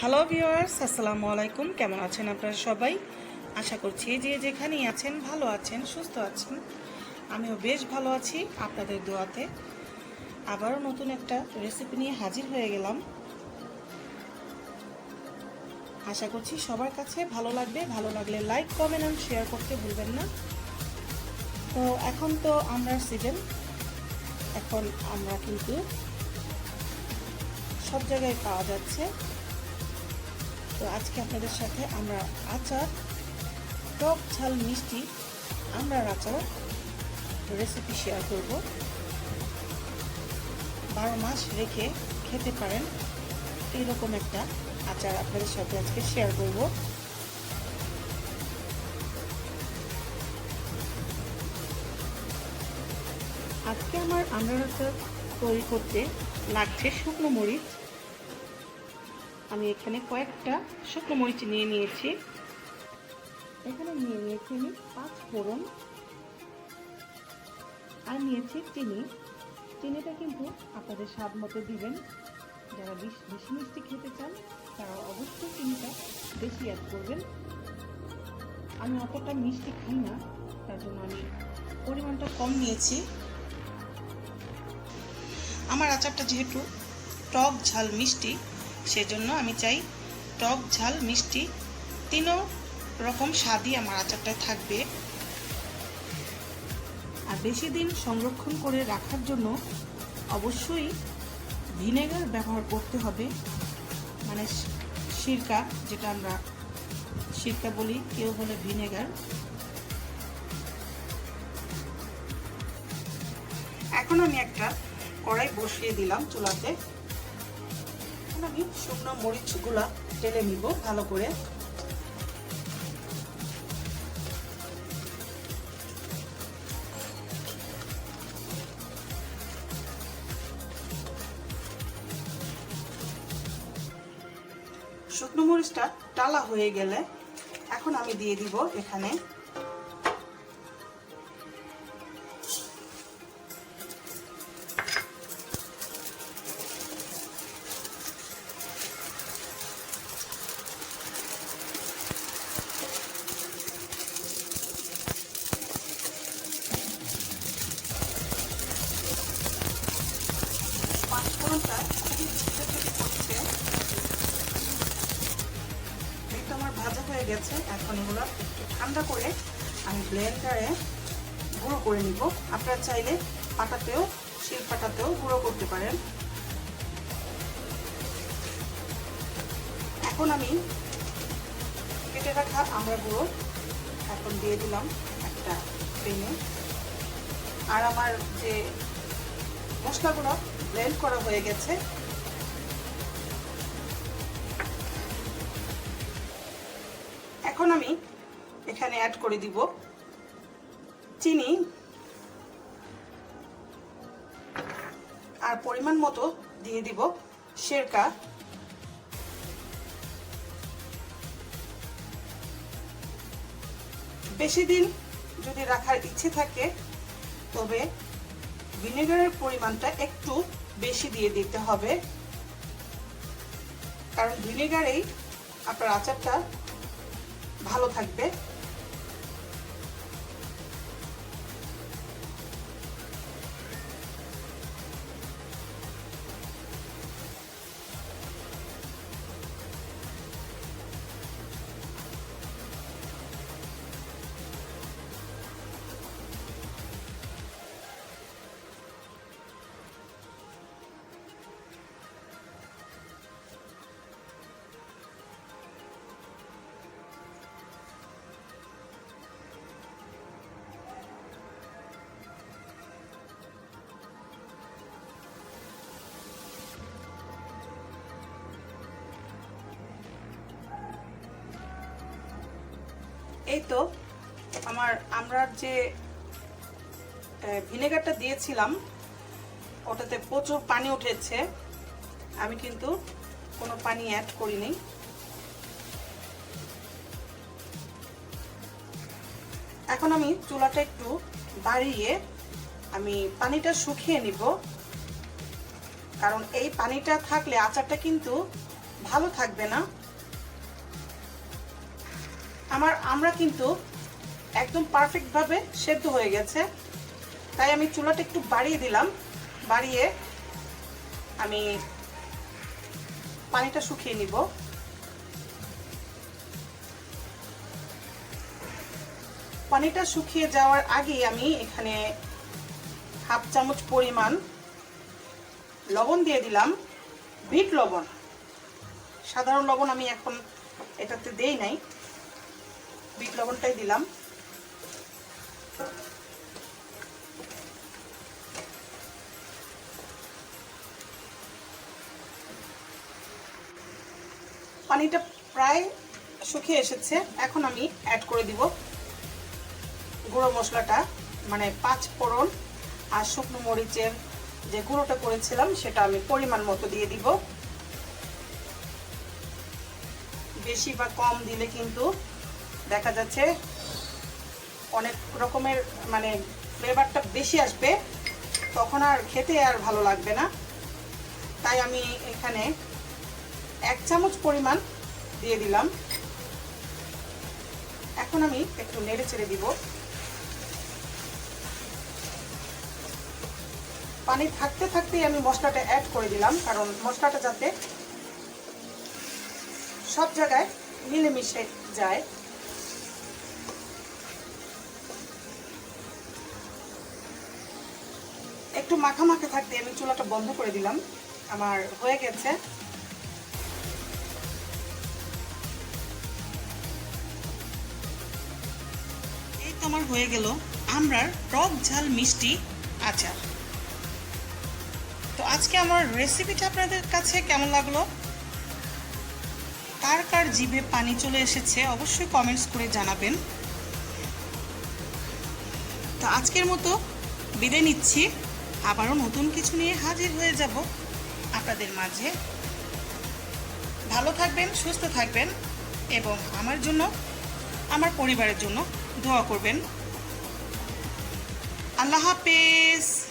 Hello viewers আসসালামু আলাইকুম কেমন আছেন আপনারা সবাই? আশা করছি যে যেখানেই আছেন, ভালো আছেন, সুস্থ আছেন। আমিও বেশ ভালো আছি আপনাদের দোয়াতে। আবারও নতুন একটা রেসিপি নিয়ে হাজির হয়ে গেলাম। আশা করছি সবার কাছে ভালো লাগবে। ভালো লাগলে লাইক কমেন্ট অ্যান্ড শেয়ার করতে ভুলবেন না। তো এখন তো আমরা সিজন এখন আমরা কিন্তু সব জায়গায় পাওয়া যাচ্ছে। তো আজকে আপনাদের সাথে আমরা আচার, টক ঝাল মিষ্টি, আমরা আচার রেসিপি শেয়ার করব। বারো মাস রেখে খেতে পারেন এইরকম একটা আচার আপনাদের সাথে আজকে শেয়ার করব। আজকে আমার আমরা আচার তৈরি করতে লাগছে শুকনো মরিচ আমি এখানে কয়েকটা শুকনো মরিচ নিয়ে নিয়েছি। এখানে নিয়ে নিয়েছি আমি পাঁচ ফোড়ন আর নিয়েছি চিনি। চিনিটা কিন্তু আপনাদের স্বাদ মতো দিবেন। যারা বেশি মিষ্টি খেতে চান তারা অবশ্যই চিনিটা বেশি অ্যাড করবেন। আমি অতটা মিষ্টি খাই না, তার জন্য আমি পরিমাণটা কম নিয়েছি। আমার আচারটা যেহেতু টক ঝাল মিষ্টি সেজন্য আমি চাই টক ঝাল, মিষ্টি তিনও রকম স্বাদই আমার আচারটায় থাকবে। আর বেশি দিন সংরক্ষণ করে রাখার জন্য অবশ্যই ভিনেগার ব্যবহার করতে হবে। মানে সিরকা, যেটা আমরা সিরকা বলি, কেউ বলে ভিনেগার। এখন আমি একটা কড়াই বসিয়ে দিলাম চুলাতে। এখন আমি শুকনো মরিচগুলা টেলে নিব ভালো করে। শুকনো মরিচটা টালা হয়ে গেলে এখন আমি দিয়ে দিব এখানে গেছে, এখন এগুলো ঠান্ডা করে আমি ব্লেন্ডারে গুঁড়ো করে নিব। আপনারা চাইলে পাটাতেও শিল পাটাতেও গুঁড়ো করতে পারেন। এখন আমি কেটে রাখা আমরা গুঁড়ো এখন দিয়ে দিলাম একটা পেনে আর আমার যে মশলাগুলো ব্লেন্ড করা হয়ে গেছে এখন আমি এখানে অ্যাড করে দিব চিনি আর পরিমাণ মতো দিয়ে দিব শেরকা বেশি দিন যদি রাখার ইচ্ছে থাকে, তবে ভিনেগারের পরিমাণটা একটু বেশি দিয়ে দিতে হবে। কারণ ভিনেগারেই আপনার আচারটা ভালো থাকবে। এই তো আমার, আমরা যে ভিনেগারটা দিয়েছিলাম, ওটাতে প্রচুর পানি উঠেছে। আমি কিন্তু কোনো পানি অ্যাড করিনি। এখন আমি চুলাটা একটু বাড়িয়ে আমি পানিটা শুকিয়ে নিব। কারণ এই পানিটা থাকলে আচারটা কিন্তু ভালো থাকবে না। আমার, আমরা কিন্তু একদম পারফেক্টভাবে সেদ্ধ হয়ে গেছে। তাই আমি চুলাটা একটু বাড়িয়ে দিলাম। বাড়িয়ে আমি পানিটা শুকিয়ে নিব। পানিটা শুকিয়ে যাওয়ার আগেই আমি এখানে হাফ চামচ পরিমাণ লবণ দিয়ে দিলাম, বিট লবণ। সাধারণ লবণ আমি এখন এটাতে দেই নাই। বিট লবণটাই দিলাম। পানিটা প্রায় শুকিয়ে এসেছে। এখন আমি অ্যাড করে দিব গুঁড়ো মশলাটা মানে পাঁচ ফোড়ন আর শুকনো মরিচের যে গুঁড়োটা করেছিলাম, সেটা আমি পরিমাণ মতো দিয়ে দিব। বেশি বা কম দিলে কিন্তু দেখা যাচ্ছে অনেক রকমের মানে ফ্লেভারটা বেশি আসবে, তখন আর খেতে আর ভালো লাগবে না। তাই আমি এখানে এক চামচ পরিমাণ দিয়ে দিলাম। এখন আমি একটু নেড়ে ছেড়ে দিব। পানি থাকতে থাকতেই আমি মশলাটা অ্যাড করে দিলাম, কারণ মশলাটা যাতে সব জায়গায় মিলেমিশে যায়। একটু মাখা মাখা থাকতে আমি চুলাটা বন্ধ করে দিলাম। আমার হয়ে গেছে। এই তো আমার হয়ে গেল আমরার টক ঝাল মিষ্টি আচার। তো আজকে আমার রেসিপিটা আপনাদের কাছে কেমন লাগল? কার কার জিভে পানি চলে এসেছে অবশ্যই কমেন্টস করে জানাবেন। তো আজকের মতো বিদায় নিচ্ছি। আবারও নতুন কিছু নিয়ে হাজির হয়ে যাব আপনাদের মাঝে। ভালো থাকবেন, সুস্থ থাকবেন এবং আমার জন্য, আমার পরিবারের জন্য দোয়া করবেন। আল্লাহ হাফেজ।